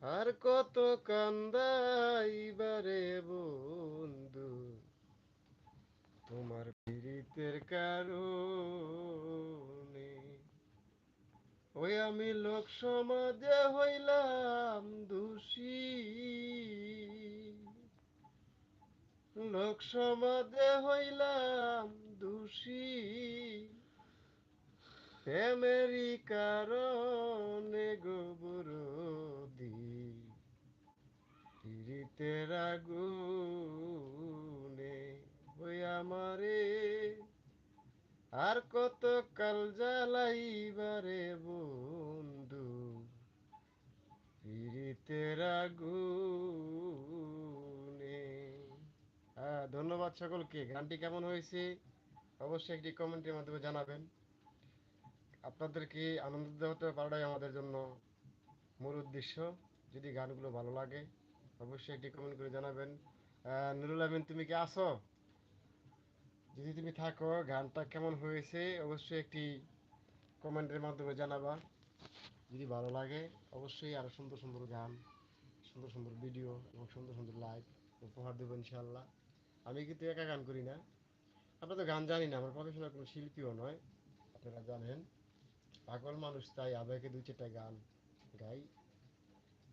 আর কত কান্দাইবারে বন্ধু? তোমার পীড়িতের কারণে। ওই আমি লোক সমাজে হইলাম দোষী। লোক সমাজে হইলাম দোষী। প্রেমেরই কারণে গোবরদি পীড়িতের আগুনে ওই আমারে। আর কত কাল জ্বালাইবারে বন্ধু পীড়িতের হ্যাঁ ধন্যবাদ সকলকে। গানটি কেমন হয়েছে? অবশ্যই একটি কমেন্টের মাধ্যমে জানাবেন। আপনাদেরকে আনন্দ দেওয়াতে পারাটাই আমাদের জন্য মূল উদ্দেশ্য। যদি গানগুলো ভালো লাগে অবশ্যই একটি কমেন্ট করে জানাবেন। নুরুল আমিন, তুমি কি আসো যদি তুমি থাকো, গানটা কেমন হয়েছে, অবশ্যই একটি কমেন্টের মাধ্যমে জানাবা। যদি ভালো লাগে, অবশ্যই আরও সুন্দর সুন্দর গান, সুন্দর সুন্দর ভিডিও এবং সুন্দর সুন্দর লাইভ উপহার দেবো ইনশাল্লাহ আমি কিন্তু একা গান করি না। আপনারা তো গান জানি না, আমার প্রফেশনাল কোনো শিল্পীও নয়, আপনারা জানেন। পাগল মানুষ, তাই আবেগে দুই চারটা গান গাই।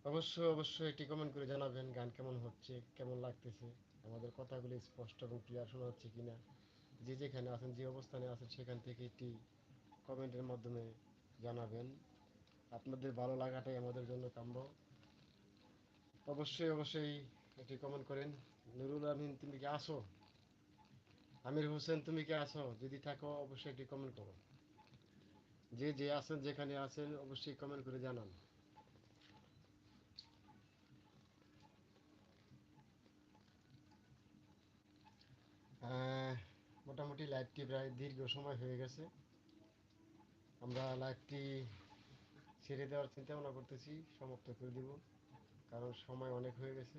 অবশ্যই অবশ্যই একটি কমেন্ট করে জানাবেন, গান কেমন হচ্ছে, কেমন লাগতেছে, আমাদের কথাগুলি স্পষ্ট এবং ক্লিয়ার শোনা হচ্ছে কিনা। যে যেখানে আছেন, যে অবস্থানে আছেন, সেখান থেকে একটি কমেন্টের মাধ্যমে জানাবেন। আপনাদের ভালো লাগাটাই আমাদের জন্য কাম্য। অবশ্যই অবশ্যই একটি কমেন্ট করেন। নুরুল আমিন, তুমি কি আসো আমির হোসেন, তুমি কি আসো যদি থাকো, অবশ্যই একটি কমেন্ট করো। যে যে আছেন, যেখানে আছেন, অবশ্যই কমেন্ট করে জানান। মোটামুটি লাইভটি প্রায় দীর্ঘ সময় হয়ে গেছে। আমরা লাইভটি ছেড়ে দেওয়ার চিন্তা ভাবনা করতেছি, সমাপ্ত করে দিব, কারণ সময় অনেক হয়ে গেছে।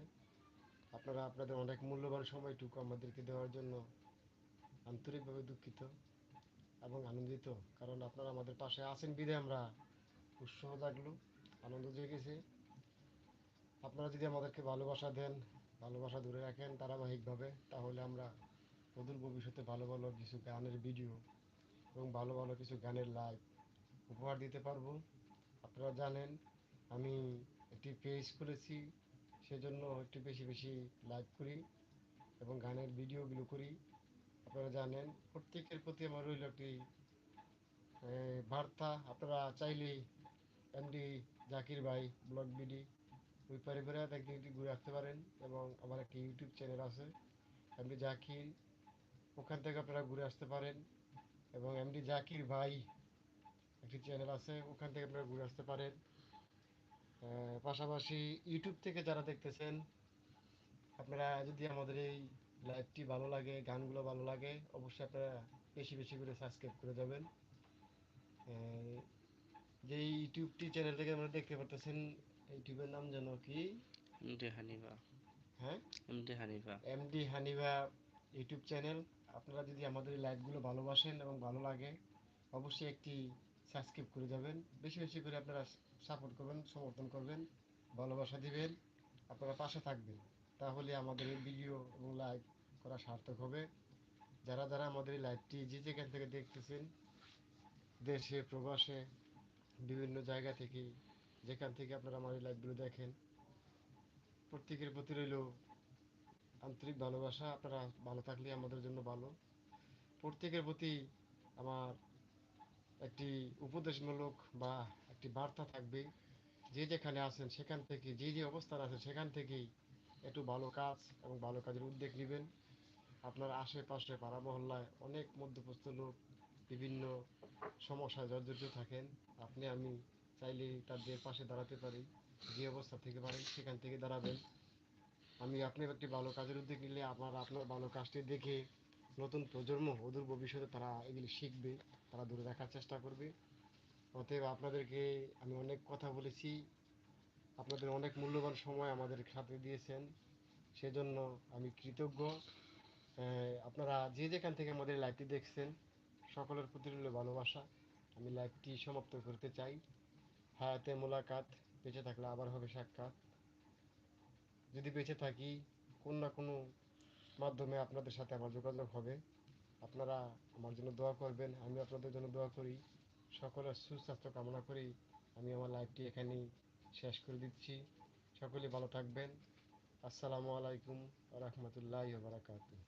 আপনারা আপনাদের অনেক মূল্যবান সময়টুকু আমাদেরকে দেওয়ার জন্য আন্তরিকভাবে দুঃখিত এবং আনন্দিত, কারণ আপনারা আমাদের পাশে আছেন বিধে আমরা উৎসাহ জাগলো, আনন্দ জেগেছে। আপনারা যদি আমাদেরকে ভালোবাসা দেন, ভালোবাসা ধরে রাখেন ধারাবাহিকভাবে তাহলে আমরা অদূর ভবিষ্যতে ভালো ভালো কিছু গানের ভিডিও এবং ভালো ভালো কিছু গানের লাইভ উপহার দিতে পারব। আপনারা জানেন, আমি একটি পেজ খুলেছি, সেজন্য একটু বেশি বেশি লাইভ করি এবং গানের ভিডিওগুলো করি। আপনারা জানেন, প্রত্যেকের প্রতি আমার রইল একটি বার্তা। আপনারা চাইলে এমডি জাকির ভাই ব্লগ বিডি ওই পরিবারে একদিন ঘুরে আসতে পারেন এবং আমার একটি ইউটিউব চ্যানেল আছে। এমডি জাকির ওখান থেকে আপনারা ঘুরে আসতে পারেন। এবং এমডি জাকির ভাই একটি চ্যানেল আছে ওখান থেকে আপনারা ঘুরে আসতে পারেন। পাশাপাশি ইউটিউব থেকে যারা দেখতেছেন আপনারা যদি আমাদের এই লাইভটি ভালো লাগে গানগুলো ভালো লাগে অবশ্যই আপনারা বেশি বেশি করে সাবস্ক্রাইব করে যাবেন। যে ইউটিউবটি চ্যানেল থেকে আমরা দেখতে পারতেছেন ইউটিউবের নাম যেন কি? এমডি হানিফা। হ্যাঁ? MD Hanifa. MD Hanifa YouTube channel আপনারা যদি আমাদের এই লাইভগুলো ভালোবাসেন এবং ভালো লাগে, অবশ্যই একটি সাবস্ক্রাইব করে যাবেন। বেশি বেশি করে আপনারা সাপোর্ট করবেন, সমর্থন করবেন, ভালোবাসা দিবেন, আপনারা পাশে থাকবেন। তাহলে আমাদের এই ভিডিও এবং লাইভ করা সার্থক হবে। যারা যারা আমাদের এই লাইভটি যে যেখান থেকে দেখতেছেন, দেশে, প্রবাসে, বিভিন্ন জায়গা থেকে, যেখান থেকে আপনারা আমার এই লাইভগুলো দেখেন, প্রত্যেকের প্রতি রইল আন্তরিক ভালোবাসা, আপনারা ভালো থাকলে আমাদের জন্য ভালো। প্রত্যেকের প্রতি আমার একটি উপদেশমূলক বা একটি বার্তা থাকবে, যে যেখানে আছেন সেখান থেকে, যে যে অবস্থান আছেন সেখান থেকেই একটু ভালো কাজ এবং ভালো কাজের উদ্যোগ নেবেন। আপনার আশেপাশে পাড়া মহল্লায় অনেক মধ্যপ্রস্থ লোক, বিভিন্ন সমস্যায় জর্জরিত থাকেন। আপনি, আমি চাইলে তাদের পাশে দাঁড়াতে পারি, যে অবস্থা থেকে পারেন, সেখান থেকে দাঁড়াবেন। আমি আপনার একটি ভালো কাজের উদ্যোগ নিলে আপনার আপনার ভালো কাজটি দেখে নতুন প্রজন্ম অদূর ভবিষ্যতে তারা এগুলি শিখবে, তারা দূরে রাখার চেষ্টা করবে। অতএব আপনাদেরকে আমি অনেক কথা বলেছি, আপনাদের অনেক মূল্যবান সময় আমাদের সাথে দিয়েছেন, সেজন্য আমি কৃতজ্ঞ। আপনারা যে যেখান থেকে আমাদের লাইভটি দেখছেন, সকলের প্রতি রইল ভালোবাসা। আমি লাইভটি সমাপ্ত করতে চাই। হায়াতে মোলাকাত, বেঁচে থাকলে আবার হবে সাক্ষাৎ। যদি বেঁচে থাকি, কোন না কোনো মাধ্যমে আপনাদের সাথে আমার যোগাযোগ হবে। আপনারা আমার জন্য দোয়া করবেন, আমি আপনাদের জন্য দোয়া করি। সকলের সুস্বাস্থ্য কামনা করি। আমি আমার লাইফটি এখানেই শেষ করে দিচ্ছি। সকলে ভালো থাকবেন। আসসালামু আলাইকুম রহমতুল্লাহ বারাকাতুহ।